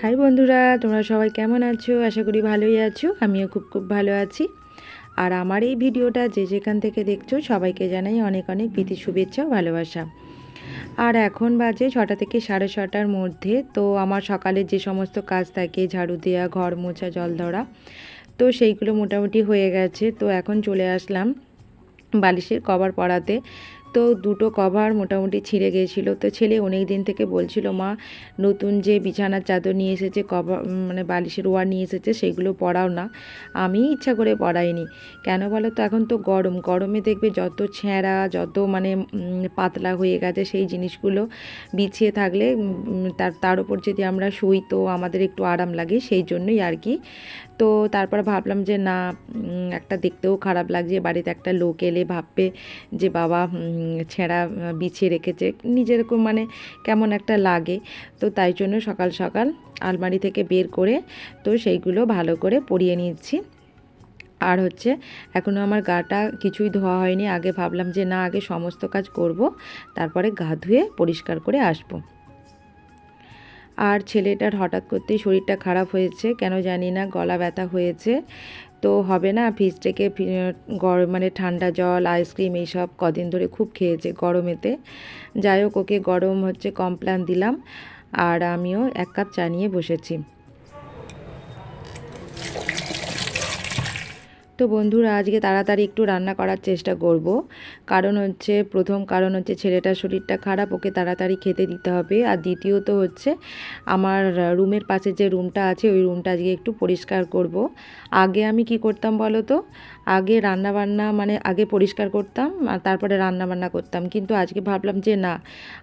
High বন্ধুরা, তোমরা সবাই কেমন আছো? আশা করি ভালোই আছো। আমিও খুব খুব ভালো আছি। আর আমার এই ভিডিওটা যে যেখান থেকে দেখছ, সবাইকে জানাই অনেক অনেক প্রীতি, শুভেচ্ছা ভালোবাসা। আর এখন বাজে ছটা থেকে সাড়ে ছটার মধ্যে, তো আমার সকালে যে সমস্ত কাজ থাকে, ঝাড়ু দেওয়া ঘর মোছা, জল ধরা, তো সেইগুলো মোটামুটি হয়ে গেছে। তো এখন চলে আসলাম বালিশের কভার পরাতে তো দুটো কভার মোটামুটি ছিঁড়ে গিয়েছিল। তো ছেলে অনেক দিন থেকে বলছিল, মা, নতুন যে বিছানার চাদর নিয়ে এসেছে, কভার মানে বালিশের ওয়ার নিয়ে এসেছে, সেগুলো পরাও না। আমি ইচ্ছা করে পরাইনি। কেন বলো তো, এখন তো গরম। গরমে দেখবে যত ছেঁড়া, যত মানে পাতলা হয়ে গেছে, সেই জিনিসগুলো বিছিয়ে থাকলে তার তার উপর যদি আমরা শুই তো আমাদের একটু আরাম লাগে। সেই জন্যই আর কি তো তারপর ভাবলাম যে না একটা দেখতেও খারাপ লাগছে, বাড়িতে একটা লোক এলে ভাববে যে বাবা ছেঁড়া বিছিয়ে রেখেছে। নিজের মানে কেমন একটা লাগে। তো তাই জন্য সকাল সকাল আলমারি থেকে বের করে তো সেইগুলো ভালো করে পরিয়ে নিচ্ছি। আর হচ্ছে এখনও আমার গাটা কিছুই ধোয়া হয়নি। আগে ভাবলাম যে না, আগে সমস্ত কাজ করব, তারপরে গা ধুয়ে পরিষ্কার করে আসব। আর ছেলেটার হঠাৎ করতেই শরীরটা খারাপ হয়েছে, কেন জানি না, গলা ব্যথা হয়েছে। তো হবে না ফ্রিজ থেকে গরম মানে ঠান্ডা জল আইসক্রিম এইসব কদিন ধরে খুব খেয়েছে গরমেতে। যাই হোক, ওকে গরম হচ্ছে কমপ্লান দিলাম। আর আমিও এক কাপ চা নিয়ে বসেছি। তো বন্ধুরা, আজকে তাড়াতাড়ি একটু রান্না করার চেষ্টা করব। কারণ হচ্ছে, প্রথম কারণ হচ্ছে ছেলেটার শরীরটা খারাপ, ওকে তাড়াতাড়ি খেতে দিতে হবে। আর দ্বিতীয়ত হচ্ছে, আমার রুমের পাশে যে রুমটা আছে, ওই রুমটা আজকে একটু পরিষ্কার করব। আগে আমি কি করতাম বলো তো? আগে রান্না বান্না মানে আগে পরিষ্কার করতাম আর তারপরে রান্না বান্না করতাম। কিন্তু আজকে ভাবলাম যে না,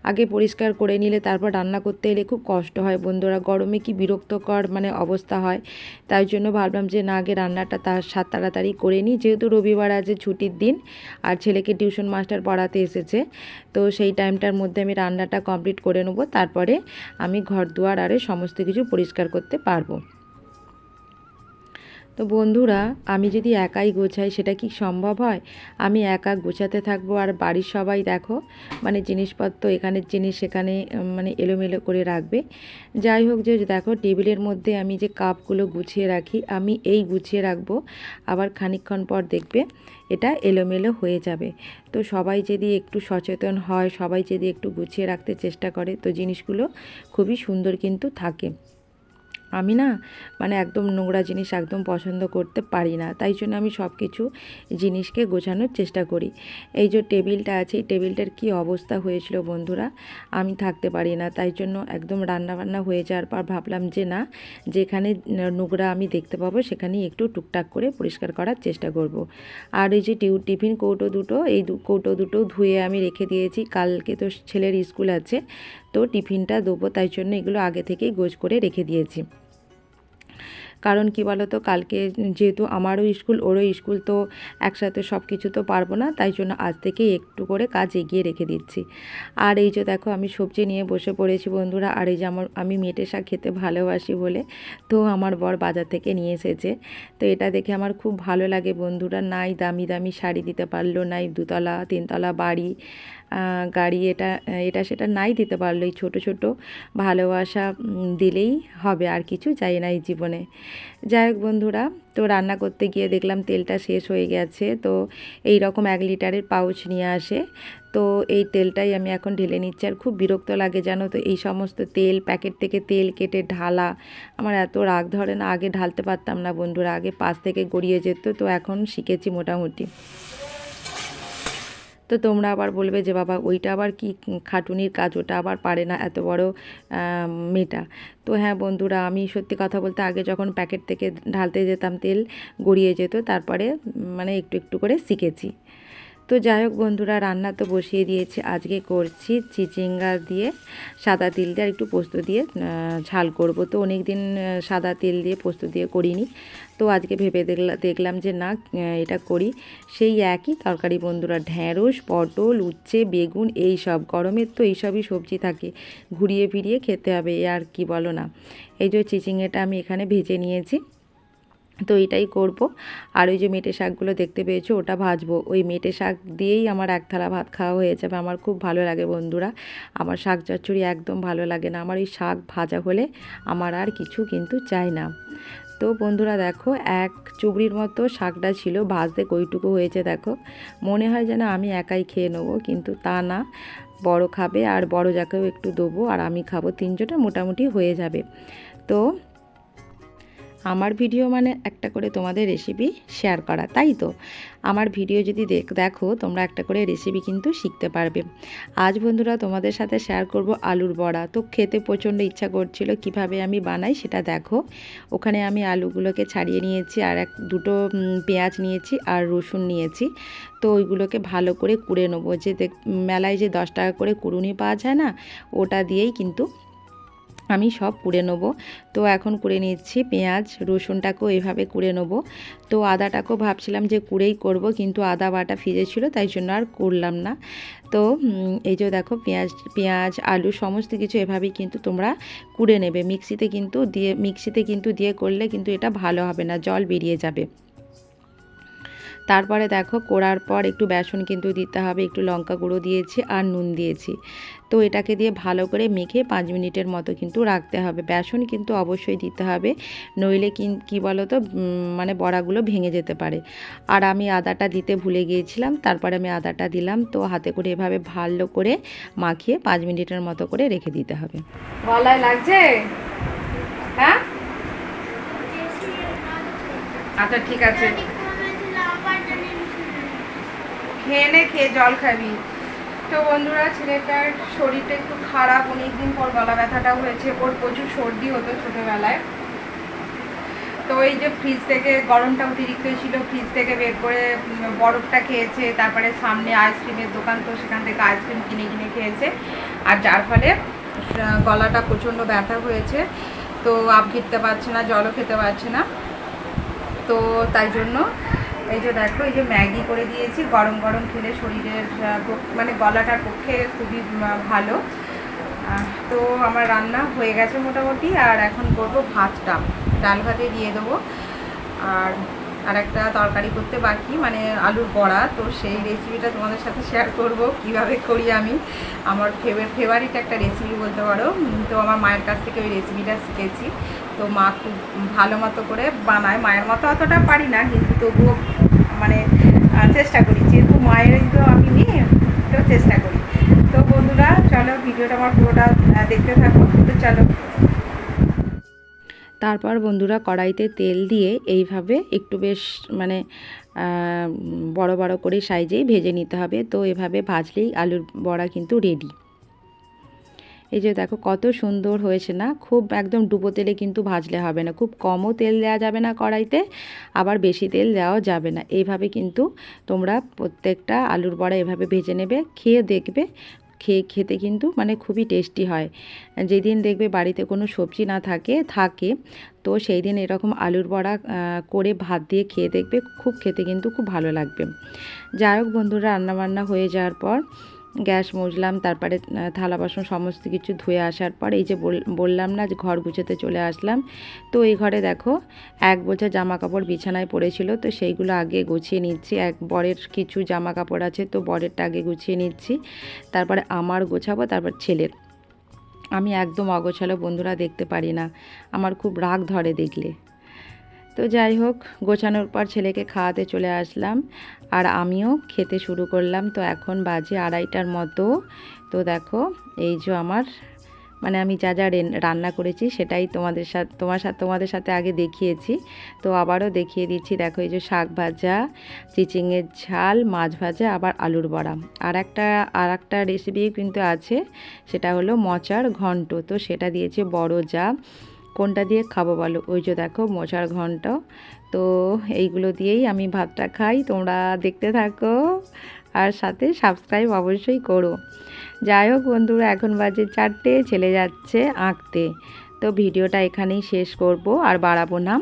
আগে পরিষ্কার করে নিলে তারপর রান্না করতে এলে খুব কষ্ট হয় বন্ধুরা। গরমে কি বিরক্তকর মানে অবস্থা হয়। তাই জন্য ভাবলাম যে না, আগে রান্নাটা তার সাত তাড়াতাড়ি করে নিই। যেহেতু রবিবার আছে ছুটির দিন আর ছেলেকে টিউশন মাস্টার পড়াতে এসেছে, তো সেই টাইমটার মধ্যে আমি রান্নাটা কমপ্লিট করে নেব। তারপরে আমি ঘর দুয়ার আরে সমস্ত কিছু পরিষ্কার করতে পারব। তো বন্ধুরা, আমি যদি একাই গোছাই, সেটা কি সম্ভব হয়? আমি একা গোছাতে থাকব আর বাড়ির সবাই দেখো মানে জিনিসপত্র এখানের জিনিস সেখানে মানে এলোমেলো করে রাখবে। যাই হোক, যে দেখো, টেবিলের মধ্যে আমি যে কাপগুলো গুছিয়ে রাখি, আমি এই গুছিয়ে রাখব। আবার খানিকক্ষণ পর দেখবে এটা এলোমেলো হয়ে যাবে। তো সবাই যদি একটু সচেতন হয়, সবাই যদি একটু গুছিয়ে রাখতে চেষ্টা করে, তো জিনিসগুলো খুবই সুন্দর কিন্তু থাকে। আমি না মানে একদম নোংরা জিনিস একদম পছন্দ করতে পারি না। তাই জন্য আমি সব কিছু জিনিসকে গোছানোর চেষ্টা করি। এই যে টেবিলটা আছে, এই টেবিলটার কি অবস্থা হয়েছিল বন্ধুরা? আমি থাকতে পারি না। তাই জন্য একদম রান্না বান্না হয়ে যাওয়ার পর ভাবলাম যে না, যেখানে নোংরা আমি দেখতে পাবো, সেখানেই একটু টুকটাক করে পরিষ্কার করার চেষ্টা করব। আর এই যে টিউ, টিফিন কৌটো দুটো, এই কৌটো দুটো ধুয়ে আমি রেখে দিয়েছি। কালকে তো ছেলের স্কুল আছে, তো টিফিনটা দেবো। তাই জন্য এগুলো আগে থেকেই গোছ করে রেখে দিয়েছি। কারণ কি তো কালকে যেহেতু আমারও স্কুল, ওরও স্কুল, তো একসাথে সব কিছু তো পারব না, তাই জন্য আজ থেকেই একটু করে কাজ এগিয়ে রেখে দিচ্ছি। আর এই যে দেখো, আমি সবজি নিয়ে বসে পড়েছি বন্ধুরা, আর এই যে আমার, আমি মেটে শাক খেতে ভালোবাসি বলে, তো আমার বর বাজার থেকে নিয়ে এসেছে। তো এটা দেখে আমার খুব ভালো লাগে বন্ধুরা, নাই দামি দামি শাড়ি দিতে পারল, নাই দুতলা, তিনতলা বাড়ি গাড়ি এটা এটা সেটা নাই দিতে পারল। এই ছোটো ছোটো ভালোবাসা দিলেই হবে আর কিছু চাই না এই জীবনে। যাই হোক বন্ধুরা, তো রান্না করতে গিয়ে দেখলাম তেলটা শেষ হয়ে গেছে, তো এই রকম এক লিটারের পাউচ নিয়ে আসে। তো এই তেলটাই আমি এখন ঢেলে নিচ্ছি, আর খুব বিরক্ত লাগে, জানো তো, এই সমস্ত তেল, প্যাকেট থেকে তেল কেটে ঢালা। আমার এত রাগ, ধরে না, আগে ঢালতে পারতাম না বন্ধুরা, আগে পাশ থেকে গড়িয়ে যেত, তো এখন শিখেছি মোটামুটি। তো তোমরা আবার বলবে যে, বাবা, ওইটা আবার কি খাটুনির কাজ? ওটা আবার পারে না এত বড় মেয়েটা। তো হ্যাঁ বন্ধুরা, আমি সত্যি কথা বলতে আগে যখন প্যাকেট থেকে ঢালতে যেতাম তেল গড়িয়ে যেত, তারপরে মানে একটু একটু করে শিখেছি। তো যাই হোক বন্ধুরা, রান্না তো বসিয়ে দিয়েছি। আজকে করছি চিচিঙ্গা দিয়ে সাদা তিল দিয়ে আর একটু পোস্ত দিয়ে ঝাল করব। তো অনেক দিন সাদা তেল দিয়ে পোস্ত দিয়ে করিনি। তো আজকে ভেবে দেখলাম দেখলাম যে না এটা করি। সেই একই তরকারি বন্ধুরা, ঢ্যাঁড়স, পটল, উচ্ছে, বেগুন, এই সব। গরমের তো এইসবই সবজি থাকে। ঘুরিয়ে ফিরিয়ে খেতে হবে আর কি বলো না। এই যে চিচিঙ্গাটা আমি এখানে ভেজে নিয়েছি। তো এটাই করব। আর ওই যে মেটে শাকগুলো দেখতে পেয়েছ, ওটা ভাজবো। ওই মেটে শাক দিয়েই আমার এক থালা ভাত খাওয়া হয়ে যাবে। আমার খুব ভালো লাগে বন্ধুরা। আমার শাক চচ্চড়ি একদম ভালো লাগে না। আমার এই শাক ভাজা হলে আমার আর কিছু কিন্তু চাই না। তো বন্ধুরা দেখো, এক চুবড়ির মতো শাকটা ছিল। ভাজতে কইটুকু হয়েছে দেখো। মনে হয় যেন আমি একাই খেয়ে নেব, কিন্তু তা না। বড় খাবে আর বড় যাকেও একটু দেবো আর আমি খাব। তিনজনে মোটামুটি হয়ে যাবে। তো আমার ভিডিও মানে একটা করে তোমাদের রেসিপি শেয়ার করা, তাই তো? আমার ভিডিও যদি দেখ তোমরা একটা করে রেসিপি কিন্তু শিখতে পারবে। আজ বন্ধুরা তোমাদের সাথে শেয়ার করব আলুর বড়া। তো খেতে প্রচণ্ড ইচ্ছা করছিল কীভাবে আমি বানাই সেটা দেখো। ওখানে আমি আলুগুলোকে ছাড়িয়ে নিয়েছি, আর এক, দুটো পেঁয়াজ নিয়েছি আর রসুন নিয়েছি। তো ওইগুলোকে ভালো করে কুড়ে নেব। যে মেলায় যে দশ টাকা করে কুড়ুনি পাওয়া যায় না, ওটা দিয়েই কিন্তু আমি সব কুড়ে নেব। তো এখন কুড়ে নিচ্ছি পেঁয়াজ, রসুনটাকেও এভাবে কুড়ে নেব। তো আদাটাকেও ভাবছিলাম যে কুড়েই করব, কিন্তু আদা বাটা ফ্রিজে ছিল, তাই জন্য আর করলাম না। তো এই যে দেখো পেঁয়াজ পেঁয়াজ, আলু সমস্ত কিছু এভাবেই কিন্তু তোমরা কুড়ে নেবে। মিক্সিতে কিন্তু দিয়ে, মিক্সিতে কিন্তু দিয়ে করলে কিন্তু এটা ভালো হবে না, জল বেরিয়ে যাবে। তারপরে দেখো কোড়ার পর একটু বেসন কিন্তু দিতে হবে, একটু লঙ্কা গুঁড়ো দিয়েছি আর নুন দিয়েছি। তো এটাকে দিয়ে ভালো করে মেখে পাঁচ মিনিটের মতো কিন্তু রাখতে হবে। বেসন কিন্তু অবশ্যই দিতে হবে, নইলে কি বলো তো মানে বড়াগুলো ভেঙে যেতে পারে। আর আমি আদাটা দিতে ভুলে গিয়েছিলাম, তারপরে আমি আদাটা দিলাম, তো হাতে করে এভাবে ভালো করে মাখিয়ে পাঁচ মিনিটের মতো করে রেখে দিতে হবে। গলায় লাগছে? হ্যাঁ? আচ্ছা ঠিক আছে। খেয়ে নে খেয়ে জল খাবি। তো বন্ধুরা, ছেলেটার শরীরটা একটু খারাপ, অনেকদিন পর গলা ব্যথাটা হয়েছে। ওর প্রচুর সর্দি হতো ছোটোবেলায়। তো এই যে ফ্রিজ থেকে গরমটা অতিরিক্ত ছিল ফ্রিজ থেকে বের করে বরফটা খেয়েছে, তারপরে সামনে আইসক্রিমের দোকান, তো সেখান থেকে আইসক্রিম কিনে কিনে খেয়েছে। আর যার ফলে গলাটা প্রচণ্ড ব্যথা হয়েছে। তো আপ ঘিরতে পারছে না, জলও খেতে পারছে না। তো তাই জন্য এই যে দেখো, এই যে ম্যাগি করে দিয়েছি, গরম গরম খেলে শরীরের মানে গলাটার পক্ষে খুবই ভালো। তো আমার রান্না হয়ে গেছে মোটামুটি, আর এখন করব ভাতটা। ডাল ভাতে দিয়ে দেবো। আর আর একটা তরকারি করতে বাকি মানে আলুর বড়া। তো সেই রেসিপিটা তোমাদের সাথে শেয়ার করব, কীভাবে করি আমি। আমার ফেভার ফেভারিট একটা রেসিপি বলতে পারো। তো আমার মায়ের কাছ থেকে ওই রেসিপিটা শিখেছি। তো মা খুব ভালো মতো করে বানায়। মায়ের মতো অতটা পারি না, কিন্তু তবুও মানে চেষ্টা করি। যেহেতু মায়ের তো আমি মেয়ে তো চেষ্টা করি। তো বন্ধুরা, চলো ভিডিওটা আমার পুরোটা দেখতে থাকো। তো চলো। তারপর বন্ধুরা কড়াইতে তেল দিয়ে এইভাবে একটু বেশ মানে বড় বড় করে সাইজেই ভেজে নিতে হবে। তো এভাবে ভাজলেই আলুর বড়া কিন্তু রেডি এই যে দেখো কত সুন্দর হয়েছে না? খুব একদম ডুবো তেলে কিন্তু ভাজলে হবে না। খুব কমও তেল দেওয়া যাবে না কড়াইতে, আবার বেশি তেল দেওয়াও যাবে না। এইভাবে কিন্তু তোমরা প্রত্যেকটা আলুর বড়া এভাবে ভেজে নেবে, খেয়ে দেখবে খেয়ে খেতে কিন্তু মানে খুবই টেস্টি হয়। যেদিন দেখবে বাড়িতে কোনো সবজি না থাকে থাকে, তো সেই দিন এরকম আলুর বড়া করে ভাত দিয়ে খেয়ে দেখবে খুব খেতে কিন্তু খুব ভালো লাগবে। যাই হোক বন্ধুরা, রান্নাবান্না হয়ে যাওয়ার পর গ্যাস মুছলাম, তারপরে থালা বাসন সমস্ত কিছু ধুয়ে আসার পর এই যে বল- বললাম না যে ঘর গুছাতে চলে আসলাম, তো এই ঘরে দেখো এক বোঝা জামা কাপড় বিছানায় পড়েছিল, তো সেইগুলো আগে গুছিয়ে নিচ্ছি। এক বরের কিছু জামা কাপড় আছে, তো বরেরটা আগে গুছিয়ে নিচ্ছি, তারপরে আমার গোছাবো, তারপর ছেলের। আমি একদম অগোছালো বন্ধুরা দেখতে পারি না, আমার খুব রাগ ধরে দেখলে। তো যাই হোক, গোছানোর পর ছেলেকে খাওয়াতে চলে আসলাম আর আমিও খেতে শুরু করলাম। তো এখন বাজে আড়াইটার মতো। তো দেখো, এই যে আমার মানে আমি যা যা রেন- রান্না করেছি সেটাই তোমাদের সাথে, তোমার সাথে, তোমাদের সাথে আগে দেখিয়েছি। তো আবারও দেখিয়ে দিচ্ছি, দেখো এই যে শাক ভাজা, চিচিংয়ের ঝাল, মাছ ভাজা, আবার আলুর বড়া। আর একটা আর একটা রেসিপি কিন্তু আছে, সেটা হলো মচার ঘন্ট। তো সেটা দিয়েছে বড় যা কোনটা দিয়ে খাব বলো? ওই যে দেখো মোচার ঘন্ট। তো এইগুলো দিয়েই আমি ভাতটা খাই। তোমরা দেখতে থাকো আর সাথে সাবস্ক্রাইব অবশ্যই করো। যাই হোক বন্ধুরা, এখন বাজে চারটে, ছেলে যাচ্ছে আঁকতে। তো ভিডিওটা এখানেই শেষ করব আর বাড়াবো না।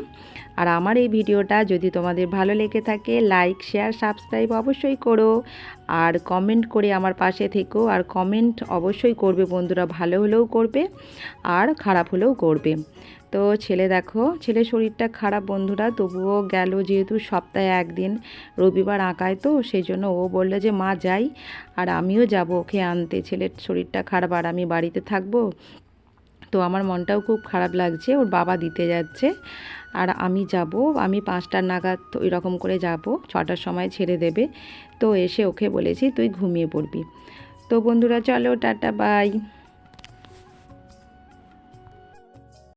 আর আমার এই ভিডিওটা যদি তোমাদের ভালো লেগে থাকে লাইক শেয়ার সাবস্ক্রাইব অবশ্যই করো। আর কমেন্ট করে আমার পাশে থেকো। আর কমেন্ট অবশ্যই করবে বন্ধুরা, ভালো হলেও করবে আর খারাপ হলেও করবে। তো ছেলে দেখো, ছেলে শরীরটা খারাপ বন্ধুরা, তবুও গেল যেহেতু সপ্তাহে একদিন, রবিবার আঁকায় তো, সেই জন্য ও বলল যে, মা, যাই। আর আমিও যাব ওকে আনতে। ছেলের শরীরটা খারাপ আর আমি বাড়িতে থাকব। তো আমার মনটাও খুব খারাপ লাগছে, ওর বাবা দিতে যাচ্ছে, আর আমি যাব, আমি পাঁচটার নাগাদ ওই রকম করে যাব, ছটার সময় ছেড়ে দেবে, তো এসে ওকে বলেছি তুই ঘুমিয়ে পড়বি। তো বন্ধুরা চলো, টাটা, বাই।